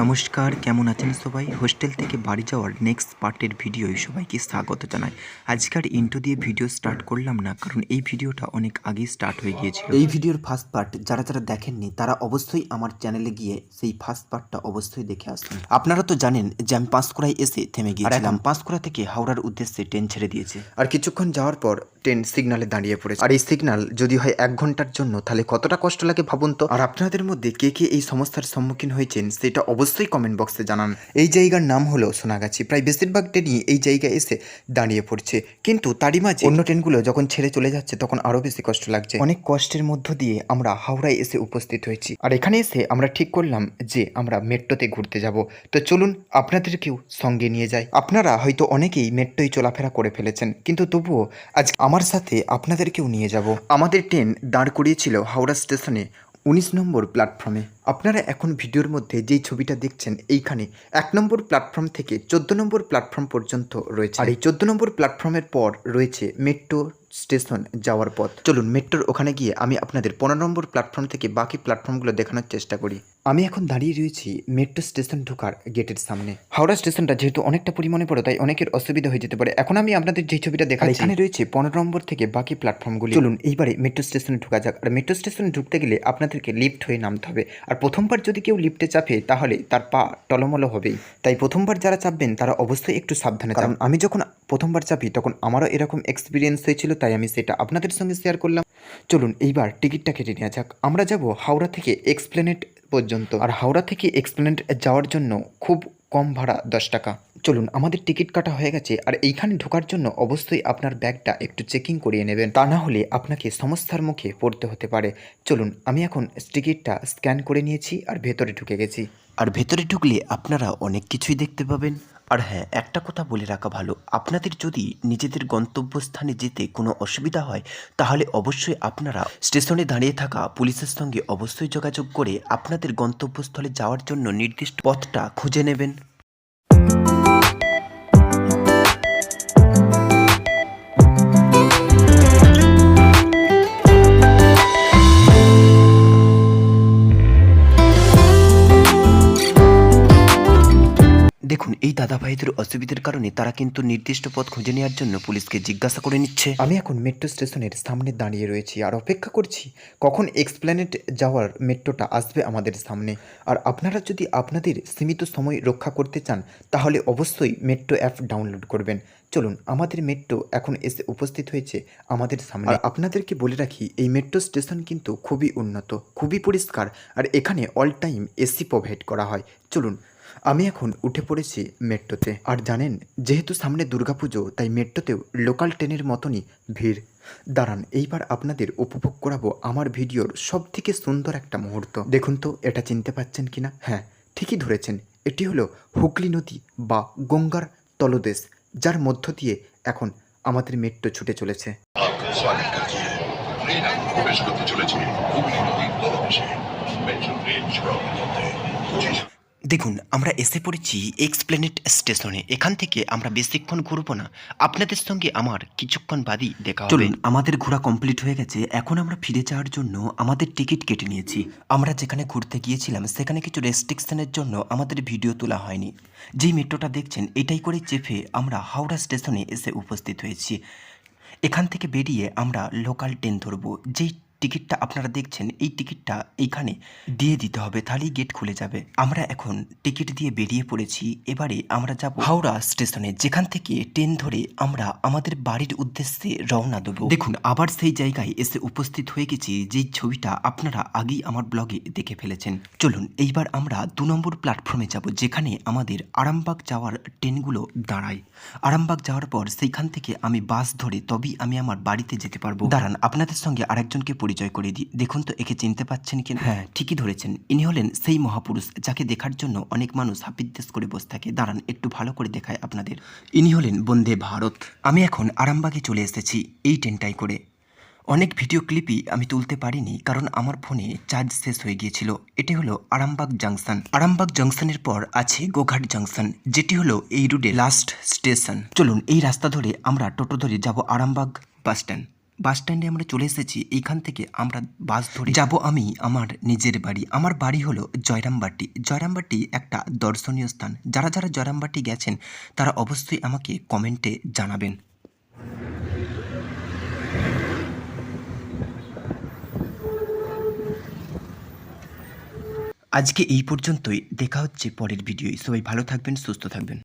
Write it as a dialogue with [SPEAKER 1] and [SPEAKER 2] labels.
[SPEAKER 1] নমস্কার কেমন আছেন সবাই? হোস্টেল থেকে বাড়ি যাওয়ার নেক্সট পার্টের ভিডিওয় সবাইকে স্বাগত জানাই। আজকের ইন্টো দিয়ে ভিডিও স্টার্ট করলাম না কারণ এই ভিডিওটা অনেক আগেই স্টার্ট হয়ে গিয়েছিল। এই ভিডিওর ফার্স্ট পার্ট যারা যারা দেখেননি তারা অবশ্যই আমার চ্যানেলে গিয়ে সেই ফার্স্ট পার্টটা অবশ্যই দেখে আসুন। আপনারা তো জানেন যে আমি পাঁশকুড়ায় এসে থেমে গিয়েছিলাম। পাঁশকুড়া থেকে হাওড়ার উদ্দেশ্যে ট্রেন ছেড়ে দিয়েছে। আর কিছুক্ষণ যাওয়ার পর ট্রেন সিগনালে দাঁড়িয়ে পড়েছে। আর এই সিগনাল যদি হয় এক ঘণ্টার জন্য তাহলে কতটা কষ্ট লাগে ভাবুন তো? আর আপনাদের মধ্যে কে কে এই সমস্যার সম্মুখীন হয়েছেন সেটা অবশ্যই কমেন্ট বক্সে জানান। এই জায়গার নাম হলো সোনাগাছি। প্রায় বেশিরভাগ ট্রেনই এই জায়গায় এসে দাঁড়িয়ে পড়ছে। কিন্তু তারই মাঝে অন্য ট্রেনগুলো যখন ছেড়ে চলে যাচ্ছে, তখন আরও বেশি কষ্ট লাগছে। অনেক কষ্টের মধ্য দিয়ে আমরা হাওড়ায় এসে উপস্থিত হয়েছি। আর এখানে এসে আমরা ঠিক করলাম যে আমরা মেট্রোতে ঘুরতে যাব। তো চলুন আপনাদেরকেও সঙ্গে নিয়ে যাই। আপনারা হয়তো অনেকেই মেট্রোয় চলাফেরা করে ফেলেছেন, কিন্তু তবুও আজ আমার সাথে আপনাদেরকেও নিয়ে যাব। আমাদের ট্রেন দাঁড় করিয়েছিল হাওড়া স্টেশনে। উনিশ নম্বর প্ল্যাটফর্মে। আপনারা এখন ভিডিওর মধ্যে যেই ছবিটা দেখছেন, এইখানে এক নম্বর প্ল্যাটফর্ম থেকে চোদ্দ নম্বর প্ল্যাটফর্ম পর্যন্ত রয়েছে। আর এই চোদ্দ নম্বর প্ল্যাটফর্মের পর রয়েছে মেট্রো স্টেশন যাওয়ার পথ। চলুন, মেট্রোর ওখানে গিয়ে আমি আপনাদের পনেরো নম্বর প্ল্যাটফর্ম থেকে বাকি প্ল্যাটফর্মগুলো দেখানোর চেষ্টা করি। আমি এখন দাঁড়িয়ে রয়েছি মেট্রো স্টেশন ঢোকার গেটের সামনে। হাওড়া স্টেশনটা যেহেতু অনেকটা পরিমাণে বড় তাই অনেকের অসুবিধা হয়ে যেতে পারে। এখন আমি আপনাদের যে ছবিটা দেখা এখানে রয়েছে পনেরো নম্বর থেকে বাকি প্ল্যাটফর্মগুলি চলুন এইবারে মেট্রো স্টেশনে ঢোকা যাক। আর মেট্রো স্টেশনে ঢুকতে গেলে আপনাদেরকে লিফট হয়ে নামতে হবে। আর প্রথমবার যদি কেউ লিফটে চাপে তাহলে তার পা টলমলো হবেই। তাই প্রথমবার যারা চাপবেন তারা অবশ্যই একটু সাবধানে কারণ আমি যখন প্রথমবার চাপি তখন আমারও এরকম এক্সপিরিয়েন্স হয়েছিল তাই আমি সেটা আপনাদের সঙ্গে শেয়ার করলাম। চলুন এইবার টিকিটটা কেটে নেওয়া যাক। আমরা যাব হাওড়া থেকে এক্সপ্লেনেট পর্যন্ত। আর হাওড়া থেকে এক্সপ্লেনেট যাওয়ার জন্য খুব কম ভাড়া, দশ টাকা। চলুন, আমাদের টিকিট কাটা হয়ে গেছে, আর এইখানে ঢোকার জন্য অবশ্যই আপনার ব্যাগটা একটু চেকিং করিয়ে নেবেন। তা না হলে আপনাকে সমস্যার মুখে পড়তে হতে পারে। চলুন, আমি এখন টিকিটটা স্ক্যান করে নিয়েছি আর ভেতরে ঢুকে গেছি। আর ভেতরে ঢুকলে আপনারা অনেক কিছুই দেখতে পাবেন। আর হ্যাঁ একটা কথা বলে রাখা ভালো। আপনাদের যদি নিজেদের গন্তব্যস্থানে যেতে কোনো অসুবিধা হয়, তাহলে অবশ্যই আপনারা স্টেশনে দাঁড়িয়ে থাকা পুলিশের সঙ্গে অবশ্যই যোগাযোগ করে আপনাদের গন্তব্যস্থলে যাওয়ার জন্য নির্দিষ্ট পথটা খুঁজে নেবেন। দেখুন এই দাদা ভাইদের অসুবিধার কারণে তারা কিন্তু নির্দিষ্ট পথ খুঁজে নেওয়ার জন্য পুলিশকে জিজ্ঞাসা করে নিচ্ছে। আমি এখন মেট্রো স্টেশনের সামনে দাঁড়িয়ে রয়েছি আর অপেক্ষা করছি কখন এক্সপ্ল্যানেট যাওয়ার মেট্রোটা আসবে আমাদের সামনে। আর আপনারা যদি আপনাদের সীমিত সময় রক্ষা করতে চান তাহলে অবশ্যই মেট্রো অ্যাপ ডাউনলোড করবেন। চলুন আমাদের মেট্রো এখন এসে উপস্থিত হয়েছে আমাদের সামনে। আর আপনাদেরকে বলে রাখি এই মেট্রো স্টেশন কিন্তু খুবই উন্নত খুবই পরিষ্কার আর এখানে অল টাইম এসি প্রোভাইড করা হয়। চলুন আমি এখন উঠে পড়েছি মেট্রোতে। আর জানেন, যেহেতু সামনে দুর্গাপুজো, তাই মেট্রোতেও লোকাল ট্রেনের মতনই ভিড়। দাঁড়ান, এইবার আপনাদের উপভোগ করাবো আমার ভিডিওর সব থেকে সুন্দর একটা মুহূর্ত। দেখুন তো, এটা চিনতে পাচ্ছেন কিনা? হ্যাঁ ঠিকই ধরেছেন। এটি হলো হুগলি নদী বা গঙ্গার তলদেশ, যার মধ্য দিয়ে এখন আমাদের মেট্রো ছুটে চলেছে।
[SPEAKER 2] প্রবেশ করতে চলেছে হুগলি নদীর তলদেশে। মেট্রো ট্রেন
[SPEAKER 1] দেখুন, আমরা এসে পড়েছি এক্সপ্লেনেট স্টেশনে এখান থেকে আমরা বেশিক্ষণ ঘুরবো না। আপনাদের সঙ্গে আমার কিছুক্ষণ বাদই দেখা হবে। চলুন, আমাদের ঘোরা কমপ্লিট হয়ে গেছে। এখন আমরা ফিরে যাওয়ার জন্য আমাদের টিকিট কেটে নিয়েছি। আমরা যেখানে ঘুরতে গিয়েছিলাম, সেখানে কিছু রেস্ট্রিকশনের জন্য আমাদের ভিডিও তোলা হয়নি। যেই মেট্রোটা দেখছেন, এটাই করে চেপে আমরা হাওড়া স্টেশনে এসে উপস্থিত হয়েছি। এখান থেকে বেরিয়ে আমরা লোকাল ট্রেন ধরবো। যেই টিকিটটা আপনারা দেখছেন, এই টিকিটটা এইখানে দিয়ে দিতে হবে, তাহলেই গেট খুলে যাবে। আমরা এখন টিকিট দিয়ে বেরিয়ে পড়েছি, এবারে আমরা যাব হাওড়া স্টেশনে, যেখান থেকে ট্রেন ধরে আমরা আমাদের বাড়ির উদ্দেশ্যে রওনা দেবো। দেখুন, আবার সেই জায়গায় এসে উপস্থিত হয়ে গেছি, যেই ছবিটা আপনারা আগেই আমার ব্লগে দেখে ফেলেছেন। চলুন, এইবার আমরা দু নম্বর প্ল্যাটফর্মে যাব, যেখানে আমাদের আরামবাগ যাওয়ার ট্রেনগুলো দাঁড়ায়। আরামবাগ যাওয়ার পর সেইখান থেকে আমি বাস ধরে তবেই আমি আমার বাড়িতে যেতে পারব। দাঁড়ান, আপনাদের সঙ্গে আরেকজনকে পরিচয় করে দিই দেখুন তো, একে চিনতে পাচ্ছেন কি হ্যাঁ ঠিকই ধরেছেন। ইনি হলেন সেই মহাপুরুষ যাকে দেখার জন্য অনেক মানুষ হাপিদ্দেশ করে বসে থাকে। দাঁড়ান, একটু ভালো করে দেখায় আপনাদের। ইনি হলেন বন্দে ভারত। আমি এখন আরামবাগে চলে এসেছি এই ট্রেনটাই করে। অনেক ভিডিও ক্লিপই আমি তুলতে পারিনি কারণ আমার ফোনে চার্জ শেষ হয়ে গিয়েছিল। এটি হলো আরামবাগ জাংশন। আরামবাগ জাংশনের পর আছে গোঘাট জাংশন, যেটি হলো এই রুটে লাস্ট স্টেশন চলুন, এই রাস্তা ধরে আমরা টোটো ধরে যাব আরামবাগ বাস স্ট্যান্ড।
[SPEAKER 3] বাস স্ট্যান্ডে আমরা চলে এসেছি, এইখান থেকে আমরা বাস ধরে যাব আমি, আমার নিজের বাড়ি। আমার বাড়ি হলো জয়রামবাটি। জয়রামবাটি একটা দর্শনীয় স্থান। যারা যারা জয়রামবাটি গেছেন, তারা অবশ্যই আমাকে কমেন্টে জানাবেন। আজকে এই পর্যন্তই। দেখা হচ্ছে পরের ভিডিওয়। সবাই ভালো থাকবেন, সুস্থ থাকবেন।